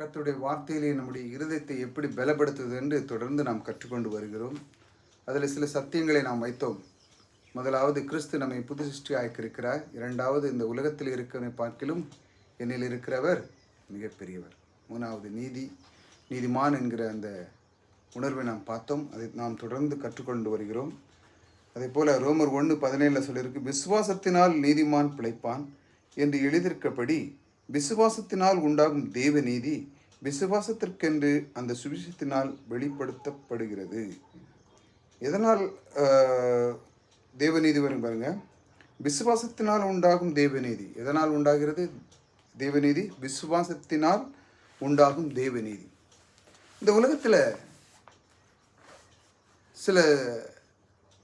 கத்துடைய வார்த்தையிலே நம்முடைய இருதயத்தை எப்படி பலப்படுத்துவது என்று தொடர்ந்து நாம் கற்றுக்கொண்டு வருகிறோம். அதில் சில சத்தியங்களை நாம் வைத்தோம். முதலாவது கிறிஸ்து நம்மை புது சிருஷ்டி ஆக்கியிருக்கிறார். இரண்டாவது இந்த உலகத்தில் இருக்கிறவனை பார்க்கிலும் என்னில் இருக்கிறவர் மிகப்பெரியவர். மூணாவது நீதி. நீதிமான் என்கிற அந்த உணர்வை நாம் பார்த்தோம். அதை நாம் தொடர்ந்து கற்றுக்கொண்டு வருகிறோம். அதே போல் ரோமர் ஒன்று பதினேழில் சொல்லியிருக்கு விசுவாசத்தினால் நீதிமான் பிழைப்பான் என்று எழுதியிருக்கபடி விசுவாசத்தினால் உண்டாகும் தேவ நீதி விசுவாசத்திற்கென்று அந்த சுவிசத்தினால் வெளிப்படுத்தப்படுகிறது. எதனால் தேவநீதி வரும் பாருங்க. விசுவாசத்தினால் உண்டாகும் தேவநீதி எதனால் உண்டாகிறது? தேவநீதி விசுவாசத்தினால் உண்டாகும் தேவநீதி இந்த உலகத்தில் சில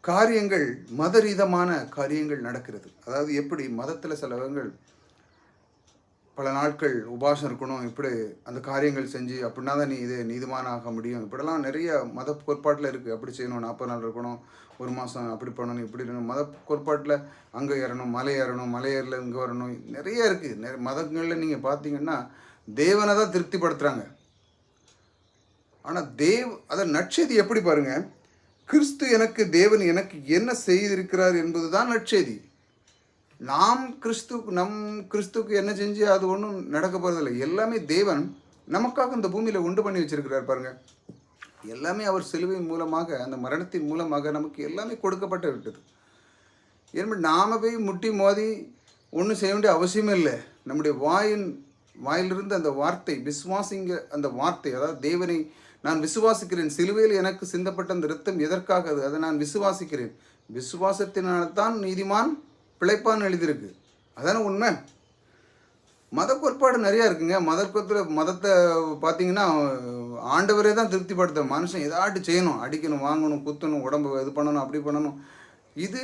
காரியங்கள் மதரீதமான காரியங்கள் நடக்கிறது. அதாவது எப்படி? மதத்தில் சிலவங்கள் பல நாட்கள் உபாசம் இருக்கணும் இப்படி அந்த காரியங்கள் செஞ்சு அப்படின்னா தான் நீ இது நீதிமான ஆக முடியும். இப்படிலாம் நிறைய மத கோட்பாட்டில் இருக்குது அப்படி செய்யணும் நாற்பது நாள் இருக்கணும் ஒரு மாதம் அப்படி பண்ணணும் இப்படி இருக்கணும். மத கோட்பாட்டில் அங்கே ஏறணும் மலை ஏறணும் மலை ஏறல இங்கே வரணும் நிறைய இருக்குது நிறைய மதங்களில் நீங்கள் பார்த்தீங்கன்னா தேவனை தான் திருப்திப்படுத்துகிறாங்க ஆனால் தேவ் அதை நற்செய்தி எப்படி பாருங்கள் கிறிஸ்து எனக்கு தேவன் எனக்கு என்ன செய்திருக்கிறார் என்பது தான் நற்செய்தி. நாம் கிறிஸ்து நம் கிறிஸ்துக்கு என்ன செஞ்சு அது ஒன்றும் நடக்க போகிறதில்ல எல்லாமே தேவன் நமக்காக இந்த பூமியில் உண்டு பண்ணி வச்சிருக்கிறார் பாருங்க. எல்லாமே அவர் சிலுவையின் மூலமாக அந்த மரணத்தின் மூலமாக நமக்கு எல்லாமே கொடுக்கப்பட்டு விட்டது. ஏன்னா நாம போய் முட்டி மோதி ஒன்றும் செய்ய வேண்டிய அவசியமே இல்லை. நம்முடைய வாயின் வாயிலிருந்து அந்த வார்த்தை விசுவாசிங்க அந்த வார்த்தை அதாவது தேவனை நான் விசுவாசிக்கிறேன் சிலுவையில் எனக்கு சிந்தப்பட்ட அந்த ரத்தம் எதற்காக அது? அதை நான் விசுவாசிக்கிறேன். விசுவாசத்தினால்தான் நீதிமான் பிழைப்பான்னு எழுதியிருக்கு. அதானே உண்மை? மத கோட்பாடு நிறையா இருக்குங்க. மத கோத்தில் மதத்தை பார்த்தீங்கன்னா ஆண்டவரே தான் திருப்திப்படுத்த மனுஷன் ஏதாட்டு செய்யணும். அடிக்கணும் வாங்கணும் குத்தணும் உடம்பு இது பண்ணணும் அப்படி பண்ணணும். இது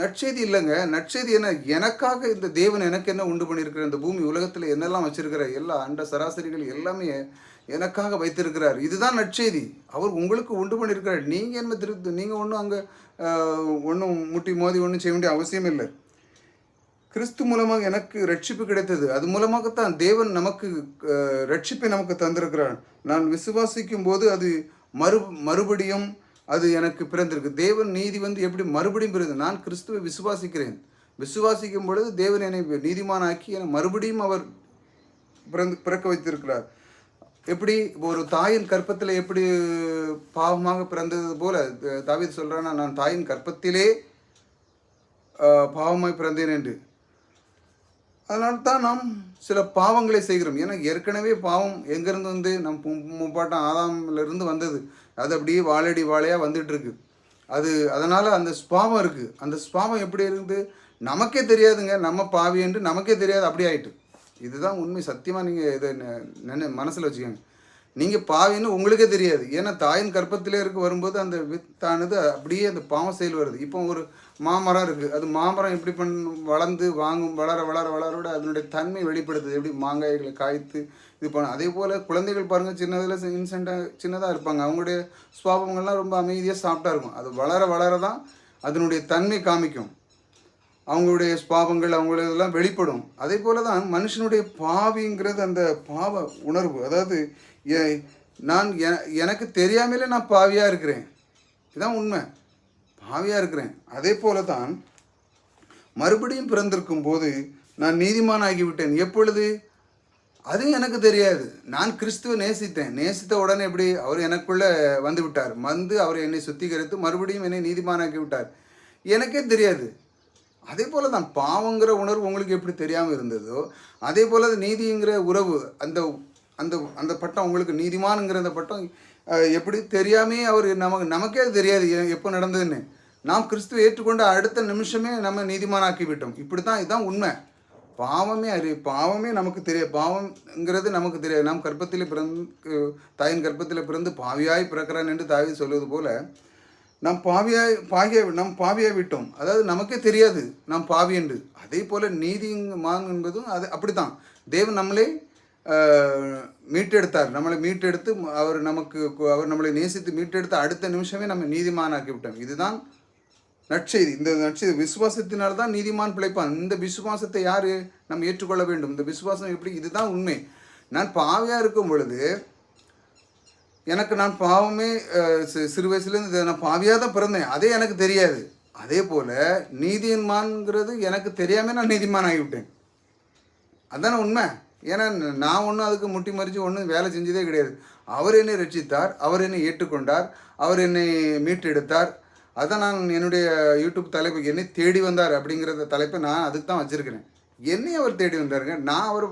நற்செய்தி இல்லைங்க. நற்செய்தி என்ன? எனக்காக இந்த தேவன் எனக்கு என்ன உண்டு பண்ணியிருக்கிற இந்த பூமி உலகத்தில் என்னெல்லாம் வச்சிருக்கிற எல்லா அண்ட சராசரிகள் எல்லாமே எனக்காக வைத்திருக்கிறார். இதுதான் நற்செய்தி. அவர் உங்களுக்கு உண்டு பண்ணியிருக்கிறார். நீங்கள் என்ன திருப்தி நீங்கள் ஒன்றும் அங்கே ஒன்றும் முட்டி மோதி ஒன்றும் செய்ய வேண்டிய அவசியம் இல்லை. கிறிஸ்து மூலமாக எனக்கு ரட்சிப்பு கிடைத்தது. அது மூலமாகத்தான் தேவன் நமக்கு ரட்சிப்பை நமக்கு தந்திருக்கிறான் நான் விசுவாசிக்கும் போது அது மறு மறுபடியும் அது எனக்கு பிறந்திருக்கு. தேவன் நீதி வந்து எப்படி மறுபடியும் பிறந்தது? நான் கிறிஸ்துவை விசுவாசிக்கிறேன். விசுவாசிக்கும் பொழுது தேவன் என்னை நீதிமானாக்கி என்னை மறுபடியும் அவர் பிறந்து பிறக்க வைத்திருக்கிறார். எப்படி ஒரு தாயின் கற்பத்தில் எப்படி பாவமாக பிறந்தது போல தாவித் சொல்கிறான்னா நான் தாயின் கற்பத்திலே பாவமாய் பிறந்தேன் என்று. அதனால தான் நாம் சில பாவங்களை செய்கிறோம். ஏன்னா ஏற்கனவே பாவம் எங்கேருந்து வந்து நம் பு- முப்பாட்டம் ஆதாம்லேருந்து வந்தது. அது அப்படியே வாழடி வாழையாக வந்துட்டு இருக்கு அது அதனால் அந்த ஸ்பாவம் இருக்குது அந்த ஸ்பாவம் எப்படி இருந்து நமக்கே தெரியாதுங்க. நம்ம பாவி என்று நமக்கே தெரியாது. அப்படி ஆயிட்டு. இதுதான் உண்மை. சத்தியமாக நீங்கள் இதை நினை மனசில் வச்சுக்கோங்க. நீங்கள் பாவின்னு உங்களுக்கே தெரியாது. ஏன்னா தாயின் கர்ப்பத்திலே இருக்க வரும்போது அந்த வித்தானது அப்படியே அந்த பாவம் செயல் வருது. இப்போ ஒரு மாமரம் இருக்குது அது மாமரம் எப்படி பண் வளர்ந்து வாங்கும் வளர வளர வளரோட அதனுடைய தன்மை வெளிப்படுத்துது. எப்படி மாங்காய்களை காய்த்து இது பண்ண அதே போல் குழந்தைகள் பாருங்கள் சின்னதில் இன்சென்ட்டாக சின்னதாக இருப்பாங்க. அவங்களுடைய சுவாபங்கள்லாம் ரொம்ப அமைதியாக சாப்பிட்டா இருக்கும். அது வளர வளர தான் அதனுடைய தன்மை காமிக்கும். அவங்களுடைய பாவங்கள் அவங்களுடைய இதெல்லாம் வெளிப்படும். அதே போல தான் மனுஷனுடைய பாவிங்கிறது அந்த பாவ உணர்வு. அதாவது நான் எ- எனக்கு தெரியாமலே நான் பாவியாக இருக்கிறேன். இதுதான் உண்மை. ஆவியாக இருக்கிறேன் அதே போல தான் மறுபடியும் பிறந்திருக்கும் போது நான் நீதிமான் ஆகிவிட்டேன் எப்பொழுது? அது எனக்கு தெரியாது. நான் கிறிஸ்துவை நேசித்தேன். நேசித்த உடனே எப்படி அவர் எனக்குள்ளே வந்து விட்டார் வந்து அவர் என்னை சுத்திகரித்து மறுபடியும் என்னை நீதிமானாக்கி விட்டார் எனக்கே தெரியாது. அதே போல தான் பாவங்கிற உணர்வு உங்களுக்கு எப்படி தெரியாமல் இருந்ததோ அதே போல அது நீதிங்கிற உறவு அந்த அந்த அந்த பட்டம் உங்களுக்கு நீதிமானுங்கிற அந்த பட்டம் எப்படி தெரியாமே அவர் நமக்கு நமக்கே தெரியாது. எப்போ நடந்ததுன்னு. நாம் கிறிஸ்துவை ஏற்றுக்கொண்ட அடுத்த நிமிஷமே நம்ம நீதிமானாக்கி விட்டோம் இப்படி தான் இதுதான் உண்மை. பாவமே அறி பாவமே நமக்கு தெரியாது பாவம்ங்கிறது நமக்கு தெரியாது நாம் கர்ப்பத்தில் பிறந்து தாயின் கர்ப்பத்தில் பிறந்து பாவியாய் பிறக்கிறான் என்று தாவி சொல்வது போல நாம் பாவியாய் பாகிய நாம் பாவியாய் விட்டோம் அதாவது நமக்கே தெரியாது நாம் பாவி என்று. அதே போல நீதிமான் என்பதும் அது அப்படித்தான். தேவன் நம்மளை மீட்டெடுத்தார். நம்மளை மீட்டெடுத்து அவர் நமக்கு அவர் நம்மளை நேசித்து மீட்டெடுத்து அடுத்த நிமிஷமே நம்ம நீதிமானாக்கி விட்டோம் இதுதான் நற்செய்தி. இந்த நற்செய்தி விசுவாசத்தினால் தான் நீதிமான் பிழைப்பான். இந்த விசுவாசத்தை யார் நம்ம ஏற்றுக்கொள்ள வேண்டும்? இந்த விசுவாசம் எப்படி? இதுதான் உண்மை. நான் பாவியாக இருக்கும் பொழுது எனக்கு நான் பாவமே சிறு வயசுலேருந்து நான் பாவியாக தான் பிறந்தேன். அதே எனக்கு தெரியாது. அதே போல் நீதிமான்ங்கிறது எனக்கு தெரியாமல் நான் நீதிமான் ஆகிவிட்டேன். அதானே உண்மை. ஏன்னா நான் ஒன்றும் அதுக்கு முட்டி மறித்து ஒன்றும் வேலை செஞ்சதே கிடையாது. அவர் என்னை ரட்சித்தார். அவர் என்னை ஏற்றுக்கொண்டார். அவர் என்னை மீட்டெடுத்தார். அதான் நான் என்னுடைய யூடியூப் தலைப்பு என்னை தேடி வந்தார் அப்படிங்கிறத தலைப்பை நான் அதுக்கு தான் வச்சுருக்கிறேன். என்னை அவர் தேடி வந்தாருங்க. நான் அவர்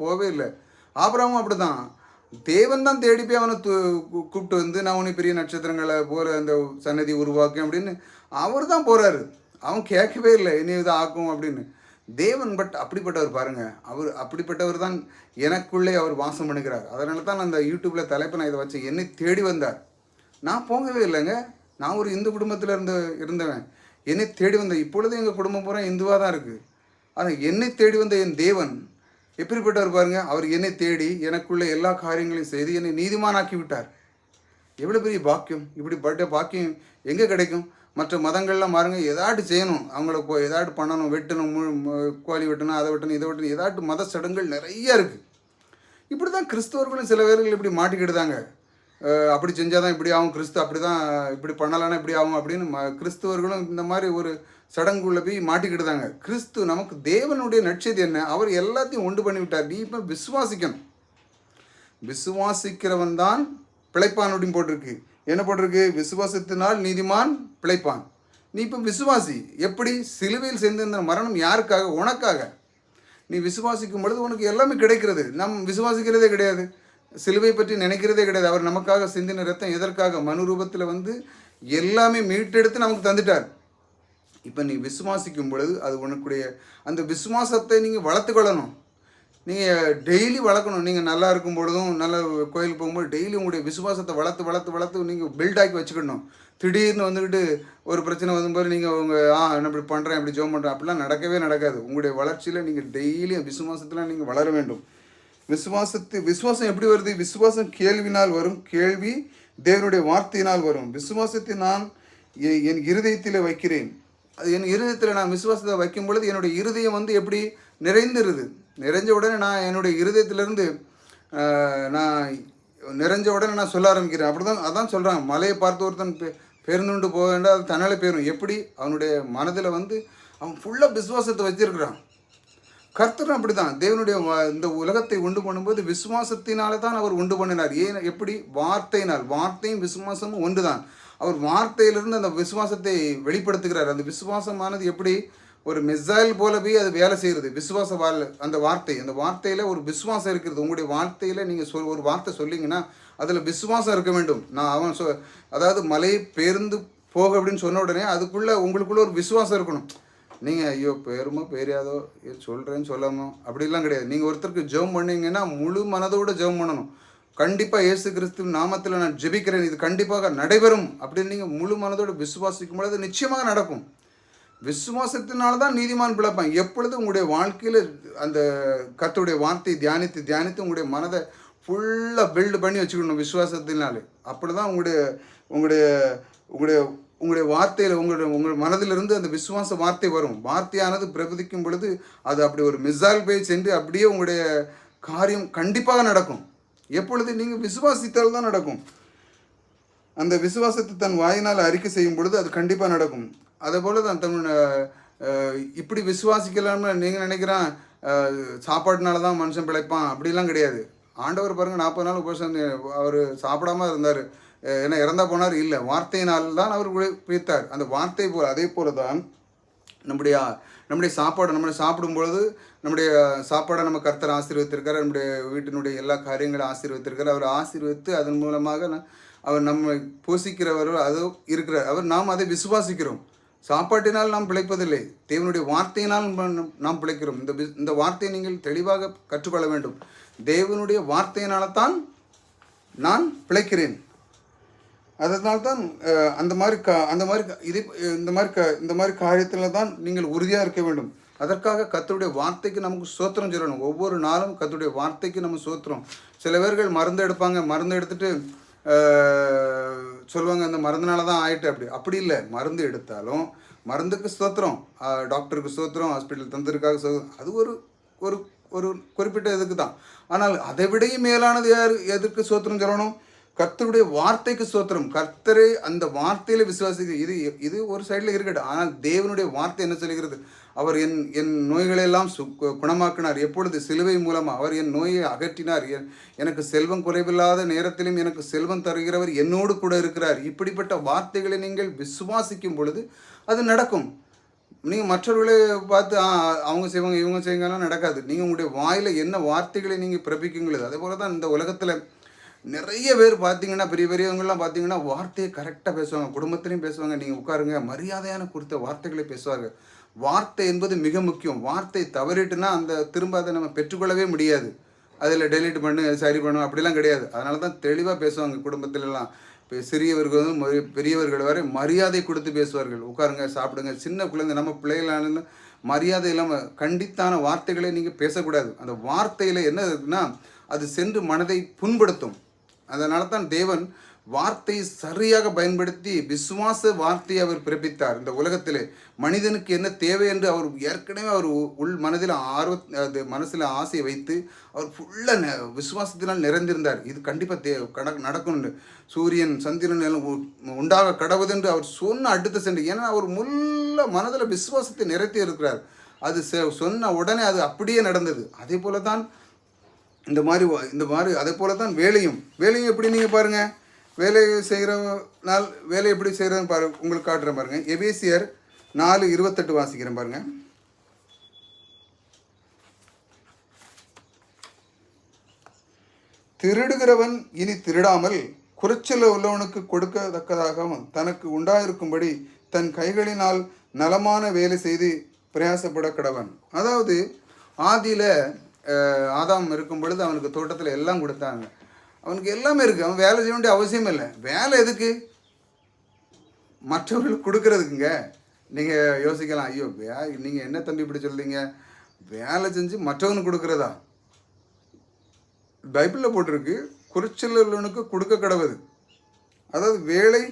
போவே இல்லை. ஆபராமும் அப்படி தான் தேவன் தான் தேடி போய் அவனை கூப்பிட்டு வந்து நான் உன்னை பெரிய நட்சத்திரங்களை போகிற அந்த சன்னதி உருவாக்கும் அப்படின்னு அவர் தான் போகிறாரு அவன் கேட்கவே இல்லை. இனி இதை ஆக்கும் அப்படின்னு. தேவன் பட் அப்படிப்பட்டவர் பாருங்கள் அவர் அப்படிப்பட்டவர் தான் எனக்குள்ளே அவர் வாசம் பண்ணுகிறார். அதனால தான் நான் அந்த யூடியூப்பில் தலைப்பை நான் இதை வச்சேன் என்னை தேடி வந்தார். நான் போகவே இல்லைங்க. நான் ஒரு இந்து குடும்பத்தில் இருந்து இருந்தவன். என்னை தேடி வந்த இப்பொழுது எங்கள் குடும்பம் பூரா இந்துவாக தான் இருக்குது ஆனால் என்னை தேடி வந்த என் தேவன் எப்படிப்பட்டவர் பாருங்க அவர் என்னை தேடி எனக்குள்ள எல்லா காரியங்களையும் செய்து என்னை நீதிமானாக்கி விட்டார். எவ்வளோ பெரிய பாக்கியம் இப்படிப்பட்ட பாக்கியம் எங்கே கிடைக்கும்? மற்ற மதங்கள்லாம் பாருங்க ஏதாட்டு செய்யணும் அவங்கள போ ஏதாட்டு பண்ணணும் வெட்டணும் மு- கோழி வெட்டணும் அதை வெட்டணும் இதை வெட்டணும் ஏதாட்டு மத சடங்குகள் நிறைய இருக்குது இப்படி தான் கிறிஸ்தவர்களும் சில பேர்கள் இப்படி மாட்டிக்கிட்டுதாங்க. அப்படி செஞ்சால் தான் இப்படி ஆகும் கிறிஸ்து அப்படி தான் இப்படி பண்ணலான்னா இப்படி ஆகும் அப்படின்னு ம கிறிஸ்துவர்களும் இந்த மாதிரி ஒரு சடங்குள்ள போய் மாட்டிக்கிட்டுதாங்க. கிறிஸ்து நமக்கு தேவனுடைய நட்சதி என்ன? அவர் எல்லாத்தையும் ஒன்று பண்ணி விட்டார் நீ இப்போ விசுவாசிக்கணும். விசுவாசிக்கிறவன் தான் பிழைப்பான் அப்படின்னு போட்டிருக்கு. என்ன போட்டிருக்கு? விசுவாசத்தினால் நீதிமான் பிழைப்பான். நீ இப்போ விசுவாசி. எப்படி? சிலுவையில் சேர்ந்திருந்த மரணம் யாருக்காக? உனக்காக. நீ விசுவாசிக்கும் பொழுது உனக்கு எல்லாமே கிடைக்கிறது. நம் விசுவாசிக்கிறதே கிடையாது. சிலுவை பற்றி நினைக்கிறதே கிடையாது. அவர் நமக்காக சிந்தின ரத்தம் எதற்காக? மனு ரூபத்தில் வந்து எல்லாமே மீட்டெடுத்து நமக்கு தந்துட்டார். இப்போ நீ விசுவாசிக்கும் பொழுது அது உனக்குடைய அந்த விசுவாசத்தை நீங்கள் வளர்த்துக்கொள்ளணும் நீங்கள் டெய்லி வளர்க்கணும். நீங்கள் நல்லா இருக்கும் பொழுதும் நல்ல கோயிலுக்கு போகும்போது டெய்லி உங்களுடைய விசுவாசத்தை வளர்த்து வளர்த்து வளர்த்து நீங்கள் பில்ட் ஆக்கி வச்சுக்கணும். திடீர்னு வந்துக்கிட்டு ஒரு பிரச்சனை வரும்போது நீங்கள் உங்கள் ஆ நான் இப்படி பண்ணுறேன் இப்படி ஜோம் பண்ணுறேன் அப்படிலாம் நடக்கவே நடக்காது. உங்களுடைய வளர்ச்சியில் நீங்கள் டெய்லியும் விசுவாசத்தில் நீங்கள் வளர வேண்டும். விசுவாசத்து விசுவாசம் எப்படி வருது? விசுவாசம் கேள்வினால் வரும் கேள்வி தேவனுடைய வார்த்தையினால் வரும். விசுவாசத்தை நான் எ- என் இருதயத்தில் வைக்கிறேன். அது என் இருதயத்தில் நான் விசுவாசத்தை வைக்கும் பொழுது என்னுடைய இருதயம் வந்து எப்படி நிறைந்துருது? நிறைஞ்ச உடனே நான் என்னுடைய இருதயத்திலிருந்து நான் நிறைஞ்ச உடனே நான் சொல்ல ஆரம்பிக்கிறேன். அப்படி தான் அதான் சொல்கிறாங்க மலையை பார்த்து ஒருத்தன் பெ பெருந்துண்டு போக வேண்டாம் அது தன்னாலே பேரும் எப்படி? அவனுடைய மனதில் வந்து அவன் ஃபுல்லாக விசுவாசத்தை வச்சிருக்கிறான். கர்த்தரும் அப்படிதான். தேவனுடைய இந்த உலகத்தை உண்டு பண்ணும்போது விசுவாசத்தினால தான் அவர் உண்டு பண்ணினார். ஏன் எப்படி? வார்த்தையினால். வார்த்தையும் விசுவாசமும் ஒன்று தான் அவர் வார்த்தையிலிருந்து அந்த விசுவாசத்தை வெளிப்படுத்துகிறார். அந்த விசுவாசமானது எப்படி? ஒரு மிசைல் போலவே போய் அது வேலை செய்கிறது. விசுவாச வாழ் அந்த வார்த்தை. அந்த வார்த்தையில் ஒரு விசுவாசம் இருக்கிறது. உங்களுடைய வார்த்தையில் நீங்கள் சொல் ஒரு வார்த்தை சொல்லிங்கன்னா அதில் விசுவாசம் இருக்க வேண்டும். நான் அவன் சொ அதாவது மலை பேருந்து போக அப்படின்னு சொன்ன உடனே அதுக்குள்ளே உங்களுக்குள்ளே ஒரு விசுவாசம் இருக்கணும். நீங்கள் ஐயோ பேருமோ பேரியாதோ சொல்கிறேன்னு சொல்லாமோ அப்படிலாம் கிடையாது. நீங்கள் ஒருத்தருக்கு ஜெபம் பண்ணீங்கன்னா முழு மனதோடு ஜெபம் பண்ணணும். கண்டிப்பாக இயேசு கிறிஸ்து நாமத்தில் நான் ஜெபிக்கிறேன். இது கண்டிப்பாக நடைபெறும் அப்படின்னு நீங்கள் முழு மனதோடு விசுவாசிக்கும் பொழுது அது நிச்சயமாக நடக்கும். விசுவாசத்தினால தான் நீதிமான் பிழைப்பான். எப்பொழுது உங்களுடைய வாழ்க்கையில் அந்த கத்துடைய வார்த்தையை தியானித்து தியானித்து உங்களுடைய மனதை ஃபுல்லாக பில்டு பண்ணி வச்சுக்கணும் விசுவாசத்தினாலே. அப்படி தான் உங்களுடைய உங்களுடைய உங்களுடைய உங்களுடைய வார்த்தையில் உங்களுடைய உங்கள் மனதிலிருந்து அந்த விசுவாச வார்த்தை வரும். வார்த்தையானது பிரபதிக்கும் பொழுது அது அப்படி ஒரு மிசால் போய் சென்று அப்படியே உங்களுடைய காரியம் கண்டிப்பாக நடக்கும். எப்பொழுது நீங்கள் விசுவாசித்தால் தான் நடக்கும். அந்த விசுவாசத்தை தன் வாயினால் அறிக்கை செய்யும் பொழுது அது கண்டிப்பாக நடக்கும். அதேபோல் தான் தன் இப்படி விசுவாசிக்கலாம்னு நீங்கள் நினைக்கிறான் சாப்பாடுனால தான் மனுஷன் பிழைப்பான் அப்படிலாம் கிடையாது. ஆண்டவர் பாருங்க நாற்பது நாள் உபசம் அவர் சாப்பிடாம இருந்தார். ஏன்னா இறந்தா போனார்? இல்லை. வார்த்தையினால் தான் அவர் பிரித்தார். அந்த வார்த்தை போல் அதே போல தான் நம்முடைய நம்முடைய சாப்பாடு நம்ம சாப்பிடும் பொழுது நம்முடைய சாப்பாடை நம்ம கர்த்தர் ஆசீர்வதித்திருக்கார். நம்முடைய வீட்டினுடைய எல்லா காரியங்களும் ஆசீர்வதித்திருக்கார். அவர் ஆசீர்வித்து அதன் மூலமாக அவர் நம்மை போஷிக்கிறவர் அது இருக்கிறார். அவர் நாம் அதை விசுவாசிக்கிறோம். சாப்பாட்டினால் நாம் பிழைப்பதில்லை. தேவனுடைய வார்த்தையினால் நாம் பிழைக்கிறோம். இந்த வி- இந்த வார்த்தையை நீங்கள் தெளிவாக கற்றுக்கொள்ள வேண்டும். தேவனுடைய வார்த்தையினால தான் நான் பிழைக்கிறேன். அதனால தான் அந்த மாதிரி கா அந்த மாதிரி இது இந்த மாதிரி க இந்த மாதிரி காரியத்தில் தான் நீங்கள் உறுதியாக இருக்க வேண்டும். அதற்காக கத்தருடைய வார்த்தைக்கு நமக்கு சோத்திரம் சொல்லணும். ஒவ்வொரு நாளும் கத்தருடைய வார்த்தைக்கு நம்ம சோத்திரம். சில பேர்கள் மருந்து எடுப்பாங்க. மருந்து எடுத்துட்டு சொல்லுவாங்க அந்த மருந்துனால தான் ஆயிட்டு அப்படி. அப்படி இல்லை. மருந்து எடுத்தாலும் மருந்துக்கு சோத்திரம். டாக்டருக்கு சோத்திரம் ஹாஸ்பிட்டல் தந்ததுக்காக சோத்திரம். அது ஒரு ஒரு ஒரு குறிப்பிட்ட இதுக்கு தான் ஆனால் அதை விடையும் மேலானது யார் எதற்கு சோத்திரம் சொல்லணும்? கர்த்தருடைய வார்த்தைக்கு சோத்திரம் கர்த்தரை அந்த வார்த்தையில விசுவாசிக்க இது இது ஒரு சைடில் இருக்கட்டும். ஆனால் தேவனுடைய வார்த்தை என்ன சொல்கிறது அவர் என் என் நோய்களை எல்லாம் சு கு- குணமாக்கினார். எப்பொழுது? சிலுவை மூலமாக அவர் என் நோயை அகற்றினார். என் எனக்கு செல்வம் குறைவில்லாத நேரத்திலும் எனக்கு செல்வம் தருகிறவர் என்னோடு கூட இருக்கிறார். இப்படிப்பட்ட வார்த்தைகளை நீங்கள் விசுவாசிக்கும் பொழுது அது நடக்கும். நீங்கள் மற்றவர்களை பார்த்து அவங்க செய்வாங்க இவங்க செய்வாங்கலாம் நடக்காது. நீங்கள் உங்களுடைய வாயில் என்ன வார்த்தைகளை நீங்கள் பிறப்பிக்குங்களோ அதே போல தான் இந்த உலகத்தில் நிறைய பேர் பார்த்தீங்கன்னா பெரிய பெரியவங்கெல்லாம் பார்த்தீங்கன்னா வார்த்தையை கரெக்டாக பேசுவாங்க. குடும்பத்திலையும் பேசுவாங்க. நீங்கள் உட்காருங்க. மரியாதையான கொடுத்த வார்த்தைகளை பேசுவார்கள் வார்த்தை என்பது மிக முக்கியம். வார்த்தை தவறிட்டுனா அந்த திரும்ப அதை நம்ம பெற்றுக்கொள்ளவே முடியாது. அதில் டெலிட் பண்ணு சரி பண்ணு அப்படிலாம் கிடையாது. அதனால தான் தெளிவாக பேசுவாங்க குடும்பத்திலலாம். இப்போ சிறியவர்கள் வந்து பெரியவர்கள் வரை மரியாதை கொடுத்து பேசுவார்கள். உட்காருங்க சாப்பிடுங்க. சின்ன குழந்தை நம்ம பிள்ளைகளான மரியாதை இல்லாமல் கண்டித்தான வார்த்தைகளை நீங்கள் பேசக்கூடாது. அந்த வார்த்தையில் என்ன இருக்குன்னா அது சென்று மனதை புண்படுத்தும். அதனால தான் தேவன் வார்த்தையை சரியாக பயன்படுத்தி விசுவாச வார்த்தையை அவர் பிறப்பித்தார். இந்த உலகத்திலே மனிதனுக்கு என்ன தேவை என்று அவர் ஏற்கனவே அவர் உ- உள் மனதில் ஆர்வ அது மனசில் ஆசையை வைத்து அவர் ஃபுல்லாக விசுவாசத்தினால் நிறைந்திருந்தார். இது கண்டிப்பாக தே கட நடக்கும்னு. சூரியன் சந்திரன் எல்லாம் உ- உண்டாக கடவுதென்று அவர் சொன்ன அடுத்த சென்று ஏன்னா அவர் முள்ள மனதில் விசுவாசத்தை நிறைத்தி இருக்கிறார். அது செ- சொன்ன உடனே அது அப்படியே நடந்தது. அதே போல தான் இந்த மாதிரி இந்த மாதிரி அதே போல தான் வேலையும். வேலையும் எப்படி நீங்கள் பாருங்கள் வேலை செய்கிற நாள் வேலை எப்படி செய்கிறதுன்னு பாரு உங்களுக்கு காட்டுறேன் பாருங்கள் எபேசியர் நாலு இருபத்தெட்டு வாசிக்கிறேன் பாருங்கள் திருடுகிறவன் இனி திருடாமல் குறைச்சல உள்ளவனுக்கு கொடுக்கத்தக்கதாகவும் தனக்கு உண்டாயிருக்கும்படி தன் கைகளினால் நலமான வேலை செய்து பிரயாசப்பட கடவன் அதாவது ஆதியில் ஆதாம் இருக்கும் பொழுது அவனுக்கு தோட்டத்தில் எல்லாம் கொடுத்தாங்க. அவனுக்கு எல்லாமே இருக்குது அவன் வேலை செய்ய வேண்டிய அவசியம் இல்லை. வேலை எதுக்கு? மற்றவர்களுக்கு கொடுக்கறதுக்குங்க. நீங்கள் யோசிக்கலாம். ஐயோ வே நீங்கள் என்ன தம்பி இப்படி சொல்கிறீங்க வேலை செஞ்சு மற்றவனுக்கு கொடுக்குறதா? பைபிளில் போட்டிருக்கு. குறைச்சல் கொடுக்க கடவுது. அதாவது வேலை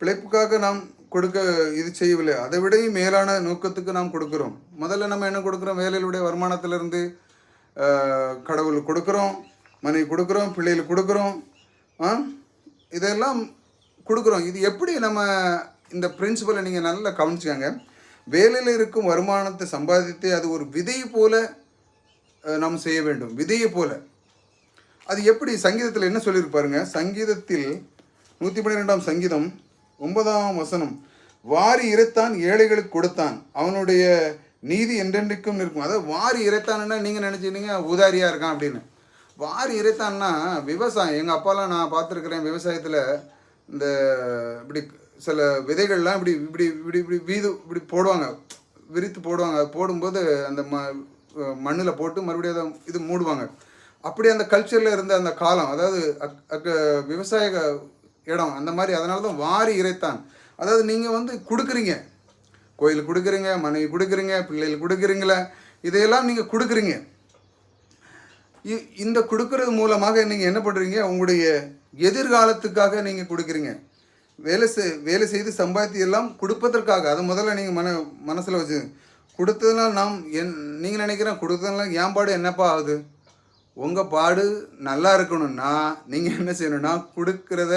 பிழைப்புக்காக நாம் கொடுக்க இது செய்யவில்லை. அதை விடையும் மேலான நோக்கத்துக்கு நாம் கொடுக்குறோம். முதல்ல நம்ம என்ன கொடுக்குறோம்? வேலையிலுடைய வருமானத்திலிருந்து கடவுள் கொடுக்குறோம் மனைவி கொடுக்குறோம் பிள்ளைகள் கொடுக்குறோம் இதெல்லாம் கொடுக்குறோம். இது எப்படி நம்ம இந்த பிரின்சிபலை நீங்கள் நல்லா கவனிச்சுக்கங்க. வேலையில் இருக்கும் வருமானத்தை சம்பாதித்து அது ஒரு விதை போல நாம் செய்ய வேண்டும். விதையை போல. அது எப்படி? சங்கீதத்தில் என்ன சொல்லியிருப்பாருங்க சங்கீதத்தில் நூற்றி பன்னிரெண்டாம் சங்கீதம் ஒன்பதாம் வசனம். வாரி இறைத்தான் ஏழைகளுக்கு கொடுத்தான். அவனுடைய நீதி என்றென்றைக்கும் இருக்கும். அதாவது வாரி இறைத்தானுன்னா நீங்கள் நினச்சிக்கிட்டீங்க உதாரியாக இருக்கான் அப்படின்னு. வாரி இறைத்தான்னா விவசாயம் எங்கள் அப்பாலாம் நான் பார்த்துருக்குறேன் விவசாயத்தில் இந்த இப்படி சில விதைகள்லாம் இப்படி இப்படி இப்படி இப்படி வீது இப்படி போடுவாங்க. விரித்து போடுவாங்க. போடும்போது அந்த ம மண்ணில் போட்டு மறுபடியும் அதை இது மூடுவாங்க. அப்படி அந்த கல்ச்சரில் இருந்த அந்த காலம் அதாவது அக் அக்க விவசாய இடம் அந்த மாதிரி அதனால தான் வாரி இறைத்தான். அதாவது நீங்கள் வந்து கொடுக்குறீங்க. கோயில் கொடுக்குறீங்க மனைவி கொடுக்குறீங்க பிள்ளைகள் கொடுக்குறீங்களே இதையெல்லாம் நீங்கள் கொடுக்குறீங்க. இ- இந்த கொடுக்கறது மூலமாக நீங்கள் என்ன பண்ணுறீங்க உங்களுடைய எதிர்காலத்துக்காக நீங்கள் கொடுக்குறீங்க. வேலை செய் வேலை செய்து சம்பாதித்து எல்லாம் கொடுப்பதற்காக அதை முதல்ல நீங்கள் மன மனசில் வச்சு கொடுத்ததுனால நாம் என் நீங்கள் நினைக்கிறேன் கொடுத்ததுனால என் பாடு என்னப்பா ஆகுது? உங்கள் பாடு நல்லா இருக்கணும்னா நீங்கள் என்ன செய்யணும்னா கொடுக்கறத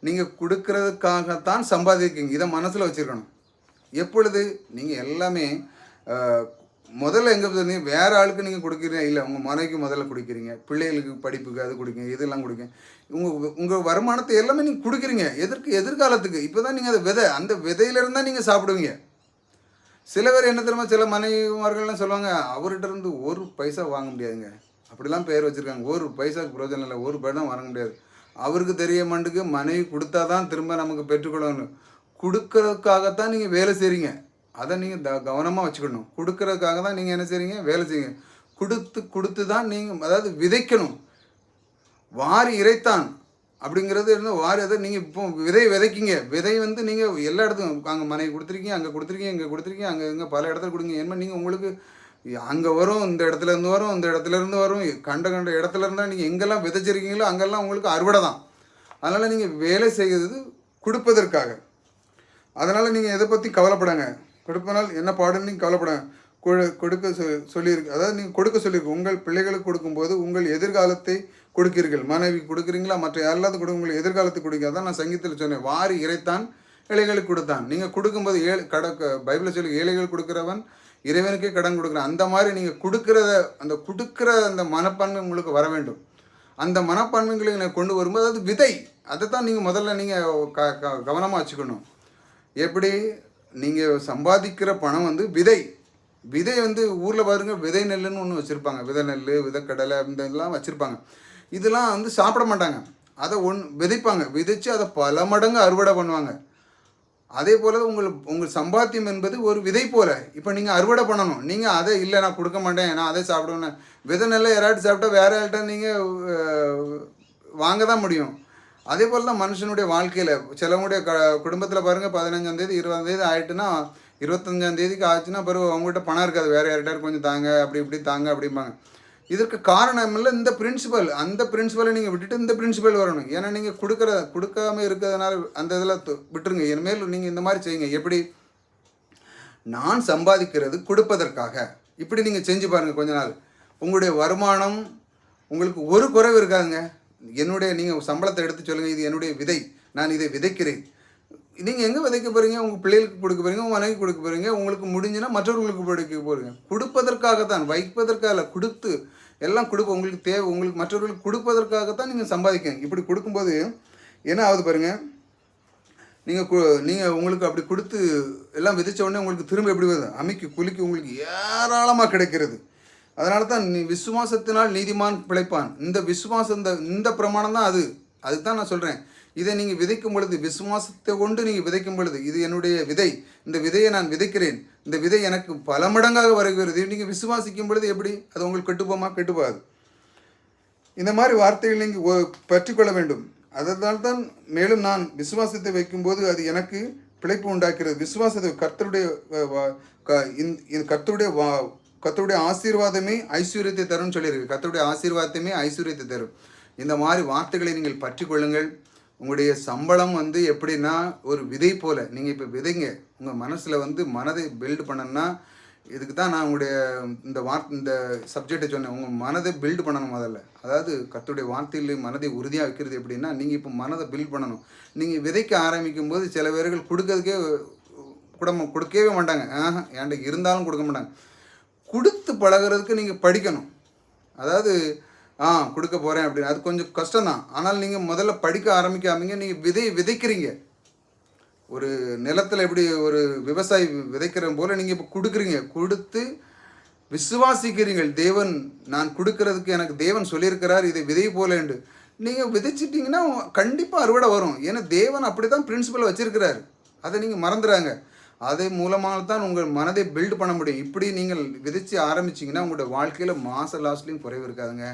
நீங்கள் கொடுக்கறதுக்காகத்தான் சம்பாதிக்கீங்க இதை மனசில் வச்சுருக்கணும். எப்பொழுது நீங்கள் எல்லாமே முதல்ல எங்கே பார்த்தீங்க வேறு ஆளுக்கு நீங்கள் கொடுக்குறீங்க இல்லை உங்கள் மனைவிக்கு முதல்ல கொடுக்குறீங்க பிள்ளைகளுக்கு படிப்புக்கு அது கொடுக்குங்க இதெல்லாம் கொடுங்க உங்கள் உங்கள் வருமானத்தை எல்லாமே நீங்கள் கொடுக்குறீங்க எதற்கு எதிர்காலத்துக்கு. இப்போ தான் நீங்கள் அதை விதை அந்த விதையிலேருந்து தான் நீங்கள் சாப்பிடுவீங்க. சில பேர் என்ன தெரியுமா சில மனைவிமார்கள்லாம் சொல்லுவாங்க அவர்கிட்ட இருந்து ஒரு பைசா வாங்க முடியாதுங்க. அப்படிலாம் பேர் வச்சுருக்காங்க. ஒரு பைசாவுக்கு பிரயோஜனம் இல்லை ஒரு பைசா வாங்க முடியாது. அவருக்கு தெரிய மாட்டுக்கு மனைவி கொடுத்தா தான் திரும்ப நமக்கு பெற்றுக்கொள்ளணும். கொடுக்கறதுக்காகத்தான் நீங்கள் வேலை செய்கிறீங்க அதை நீங்கள் த கவனமாக வச்சுக்கணும். கொடுக்கறதுக்காக தான் நீங்கள் என்ன செய்கிறீங்க வேலை செய்யுங்க கொடுத்து கொடுத்து தான் நீங்கள் அதாவது விதைக்கணும். வாரி இறைத்தான் அப்படிங்கிறது இருந்து வாரி அதை நீங்கள் இப்போ விதை விதைக்கிங்க. விதை வந்து நீங்கள் எல்லா இடத்துக்கும் அங்கே மனைவி கொடுத்துருக்கீங்க அங்கே கொடுத்துருக்கீங்க இங்கே கொடுத்துருக்கீங்க அங்கே இங்கே பல இடத்துல கொடுங்க. ஏன்னா நீங்கள் உங்களுக்கு அங்கே வரும் இந்த இடத்துல இருந்து வரும் இந்த இடத்துல இருந்து வரும். கண்ட கண்ட இடத்துல இருந்தால் நீங்கள் எங்கெல்லாம் விதைச்சிருக்கீங்களோ அங்கெல்லாம் உங்களுக்கு அறுவடை தான் அதனால் நீங்கள் வேலை செய்கிறது கொடுப்பதற்காக. அதனால் நீங்கள் எதை பற்றி கவலைப்படாங்க? கொடுப்பனால் என்ன பாடுன்னு நீங்கள் கவலைப்படாங்க. கொடு கொடுக்க சொ சொல்லியிருக்கு. அதாவது நீங்கள் கொடுக்க சொல்லியிருக்கு. உங்கள் பிள்ளைகளுக்கு கொடுக்கும்போது உங்கள் எதிர்காலத்தை கொடுக்கிறீர்கள். மனைவி கொடுக்குறீங்களா? மற்ற யாரெல்லாம் கொடுக்க உங்கள் எதிர்காலத்தை கொடுக்க அதான் நான் சங்கீதத்தில் சொன்னேன். வாரி இறைத்தான் ஏழைகளுக்கு கொடுத்தான். நீங்கள் கொடுக்கும்போது ஏழை கட பைபிளில் சொல்லி ஏழைகள் கொடுக்குறவன் இறைவனுக்கே கடன் கொடுக்குறான். அந்த மாதிரி நீங்கள் கொடுக்குறத அந்த கொடுக்குற அந்த மனப்பான்மை உங்களுக்கு வர வேண்டும். அந்த மனப்பான்மைகளை நீங்கள் கொண்டு வரும்போது அது விதை அதை தான் நீங்கள் முதல்ல நீங்கள் க க கவனமாக வச்சுக்கணும். எப்படி? நீங்கள் சம்பாதிக்கிற பணம் வந்து விதை. விதை வந்து ஊரில் பாருங்கள் விதை நெல்லுன்னு ஒன்று வச்சுருப்பாங்க. விதை நெல் விதைக்கடலை இந்த இதெல்லாம் வச்சுருப்பாங்க. இதெல்லாம் வந்து சாப்பிட மாட்டாங்க. அதை ஒன் விதைப்பாங்க. விதைச்சு அதை பல மடங்கு அறுவடை பண்ணுவாங்க. அதே போல் உங்கள் உங்கள் சம்பாத்தியம் என்பது ஒரு விதை போல். இப்போ நீங்கள் அறுவடை பண்ணணும். நீங்கள் அதை இல்லை நான் கொடுக்க மாட்டேன். நான் அதை சாப்பிடுவேன் விதை நெல்லை யாராட்டு சாப்பிட்டா வேற யார்கிட்ட நீங்கள் வாங்க தான் முடியும். அதே போல் தான் மனுஷனுடைய வாழ்க்கையில் சிலவங்களுடைய க குடும்பத்தில் பாருங்கள் பதினஞ்சாம் தேதி இருபதாம் தேதி ஆயிட்டுன்னா இருபத்தஞ்சாம் தேதிக்கு ஆச்சுன்னா பிறகு அவங்ககிட்ட பணம் இருக்காது. வேறு யார்கிட்ட கொஞ்சம் தாங்க அப்படி இப்படி தாங்க அப்படிம்பாங்க. இதற்கு காரணம் இல்லை இந்த பிரின்சிபல் அந்த பிரின்சிபலை நீங்கள் விட்டுட்டு இந்த பிரின்சிபல் வரணும். ஏன்னா நீங்கள் கொடுக்குற கொடுக்காம இருக்கிறதுனால அந்த இதில் விட்டுருங்க. இனிமேல் நீங்கள் இந்த மாதிரி செய்யுங்க. எப்படி? நான் சம்பாதிக்கிறது கொடுப்பதற்காக. இப்படி நீங்கள் செஞ்சு பாருங்கள் கொஞ்ச நாள். உங்களுடைய வருமானம் உங்களுக்கு ஒரு குறைவு இருக்காதுங்க. என்னுடைய நீங்கள் சம்பளத்தை எடுத்து சொல்லுங்கள் இது என்னுடைய விதை நான் இதை விதைக்கிறேன். நீங்கள் எங்கே விதைக்க போகிறீங்க உங்கள் பிள்ளைகளுக்கு கொடுக்க போகிறீங்க உங்கள் மனைவி கொடுக்க போகிறீங்க உங்களுக்கு முடிஞ்சுன்னா மற்றவர்களுக்கு கொடுக்க போகிறீங்க கொடுப்பதற்காகத்தான் வைப்பதற்காக இல்லை கொடுத்து எல்லாம் கொடுப்ப உங்களுக்கு தேவை உங்களுக்கு மற்றவர்களுக்கு கொடுப்பதற்காகத்தான் நீங்கள் சம்பாதிக்கணும் இப்படி கொடுக்கும்போது என்ன ஆகுது பாருங்கள் நீங்கள் நீங்கள் உங்களுக்கு அப்படி கொடுத்து எல்லாம் விதைச்ச உடனே உங்களுக்கு திரும்ப எப்படி வருது? அமைக்கு குலுக்கி உங்களுக்கு ஏராளமாக கிடைக்கிறது. அதனால தான் நீ விசுவாசத்தினால் நீதிமான் பிழைப்பான். இந்த விசுவாசம் இந்த இந்த பிரமாணம் தான் அது. அதுதான் நான் சொல்கிறேன் இதை நீங்கள் விதைக்கும் பொழுது விசுவாசத்தை கொண்டு நீங்கள் விதைக்கும் பொழுது இது என்னுடைய விதை. இந்த விதையை நான் விதைக்கிறேன். இந்த விதை எனக்கு பல மடங்காக வருகிறது. நீங்கள் விசுவாசிக்கும் பொழுது எப்படி? அது உங்களுக்கு கெட்டுப்போமா? கெட்டுப்போகாது. இந்த மாதிரி வார்த்தைகள் நீங்கள் பற்றிக்கொள்ள வேண்டும். அதனால் தான் மேலும் நான் விசுவாசத்தை வைக்கும்போது அது எனக்கு பிழைப்பு உண்டாக்கிறது. விசுவாசத்தை கர்த்தருடைய க- இது கர்த்தருடைய கத்தருடைய ஆசீர்வாதமே ஐஸ்வர்யத்தை தரும்னு சொல்லியிருக்கு. கத்தருடைய ஆசீர்வாதமே ஐஸ்வர்யத்தை தரும். இந்த மாதிரி வார்த்தைகளை நீங்கள் பற்றி கொள்ளுங்கள். உங்களுடைய சம்பளம் வந்து எப்படின்னா ஒரு விதை போல். நீங்கள் இப்போ விதைங்க. உங்கள் மனசில் வந்து மனதை பில்டு பண்ணணும்னா இதுக்கு தான் நான் உங்களுடைய இந்த வார்த்தை இந்த சப்ஜெக்டை சொன்னேன். உங்கள் மனதை பில்டு பண்ணணும் முதல்ல. அதாவது கத்துடைய வார்த்தையில் மனதை உறுதியாக வைக்கிறது எப்படின்னா நீங்கள் இப்போ மனதை பில்ட் பண்ணணும். நீங்கள் விதைக்க ஆரம்பிக்கும் போது சில பேர்கள் கொடுக்கறதுக்கே குடும்பம் கொடுக்கவே மாட்டாங்க. ஆஹா ஏன்டா இருந்தாலும் கொடுக்க மாட்டாங்க. கொடுத்து பழகுறதுக்கு நீங்கள் படிக்கணும். அதாவது ஆ கொடுக்க போகிறேன் அப்படின்னு. அது கொஞ்சம் கஷ்டம்தான். ஆனால் நீங்கள் முதல்ல படிக்க ஆரம்பிக்காமீங்க. நீங்கள் விதை விதைக்கிறீங்க. ஒரு நிலத்தில் எப்படி ஒரு விவசாயி விதைக்கிற போல் நீங்கள் இப்போ கொடுக்குறீங்க. கொடுத்து விசுவாசிக்கிறீங்கள். தேவன் நான் கொடுக்கறதுக்கு எனக்கு தேவன் சொல்லியிருக்கிறார். இதை விதை போலேண்டு நீங்கள் விதைச்சிட்டிங்கன்னா கண்டிப்பாக அறுவடை வரும். ஏன்னா தேவன் அப்படி தான் பிரின்சிபல் வச்சுருக்கிறாரு. அதை நீங்கள் மறந்துடுறாங்க அதே மூலமாக தான் உங்கள் மனதை பில்ட் பண்ண முடியும். இப்படி நீங்கள் விதைச்சு ஆரம்பிச்சிங்கன்னா உங்களோட வாழ்க்கையில் மாச லாஸ்ட்லேயும் குறைவு இருக்காதுங்க.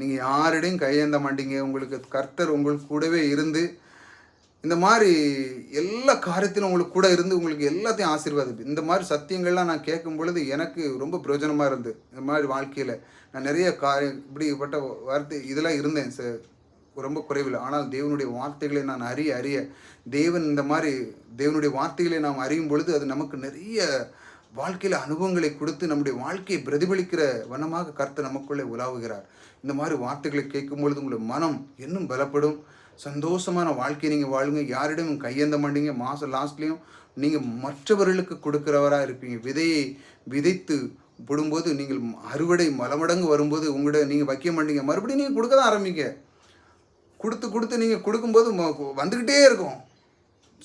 நீங்கள் யாரிடையும் கையேந்த மாட்டீங்க. உங்களுக்கு கர்த்தர் உங்களுக்கு கூடவே இருந்து இந்த மாதிரி எல்லா காரியத்திலும் உங்களுக்கு கூட இருந்து உங்களுக்கு எல்லாத்தையும் ஆசீர்வாதம் இந்த மாதிரி சத்தியங்கள்லாம் நான் கேட்கும் பொழுது எனக்கு ரொம்ப பிரயோஜனமாக இருந்து இந்த மாதிரி வாழ்க்கையில் நான் நிறைய காரியம் இப்படிப்பட்ட வார்த்தை இதெல்லாம் இருந்தேன் சார் ரொம்ப குறைவில் ஆனால் தேவனுடைய வார்த்தைகளை நான் அறிய அறிய தேவன் இந்த மாதிரி தேவனுடைய வார்த்தைகளை நாம் அறியும் பொழுது அது நமக்கு நிறைய வாழ்க்கையில் அனுபவங்களை கொடுத்து நம்முடைய வாழ்க்கையை பிரதிபலிக்கிற வண்ணமாக கர்த்தர் நமக்குள்ளே உலாவுகிறார். இந்த மாதிரி வார்த்தைகளை கேட்கும் பொழுது உங்களுடைய மனம் இன்னும் பலப்படும். சந்தோஷமான வாழ்க்கையை நீங்கள் வாழுங்க. யாரிடமும் கையேந்த மாட்டீங்க. மாதம் லாஸ்ட்லேயும் நீங்கள் மற்றவர்களுக்கு கொடுக்குறவராக இருப்பீங்க. விதையை விதைத்து போடும்போது நீங்கள் அறுவடை மலமடங்கு வரும்போது உங்களோட நீங்கள் வைக்க மாட்டீங்க. மறுபடியும் நீங்கள் கொடுக்க தான் ஆரம்பிங்க. கொடுத்து கொடுத்து நீங்கள் கொடுக்கும்போது ம- வந்துக்கிட்டே இருக்கும்.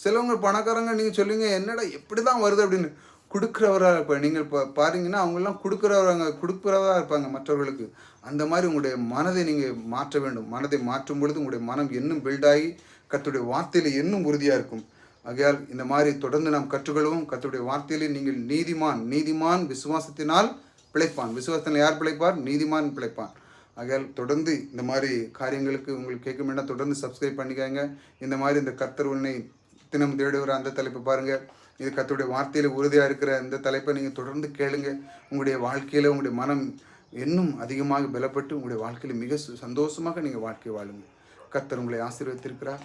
சிலவங்க பணக்காரங்க நீங்கள் சொல்லுவீங்க என்னடா எப்படி தான் வருது? அப்படின்னு. கொடுக்குறவராக இப்போ நீங்கள் இப்போ பாருங்கன்னா அவங்கெல்லாம் கொடுக்குறவங்க கொடுக்குறவராக இருப்பாங்க மற்றவர்களுக்கு. அந்த மாதிரி உங்களுடைய மனதை நீங்கள் மாற்ற வேண்டும். மனதை மாற்றும் பொழுது உங்களுடைய மனம் இன்னும் பில்டாகி கத்துடைய வார்த்தையில் இன்னும் உறுதியாக இருக்கும். ஆகையால் இந்த மாதிரி தொடர்ந்து நாம் கற்றுக்கொள்வோம் கத்துடைய வார்த்தையிலே நீங்கள் நீதிமான் நீதிமான் விசுவாசத்தினால் பிழைப்பான். விசுவாசத்தில் யார் பிழைப்பார்? நீதிமான் பிழைப்பான். ஆகையால் தொடர்ந்து இந்த மாதிரி காரியங்களுக்கு உங்களுக்கு கேட்க வேண்டாம் தொடர்ந்து சப்ஸ்கிரைப் பண்ணிக்கோங்க. இந்த மாதிரி இந்த கர்த்தர் உன்னை தினம் தேடுகிற அந்த தலைப்பை பாருங்கள் இது கத்தருடைய வார்த்தையில் உறுதியாக இருக்கிற இந்த தலைப்பை நீங்கள் தொடர்ந்து கேளுங்க. உங்களுடைய வாழ்க்கையில் உங்களுடைய மனம் இன்னும் அதிகமாக பலப்பட்டு உங்களுடைய வாழ்க்கையில் மிக சு- சந்தோஷமாக நீங்கள் வாழ்க்கை வாழுங்க. கர்த்தர் உங்களை ஆசீர்வதித்திருக்கிறார்.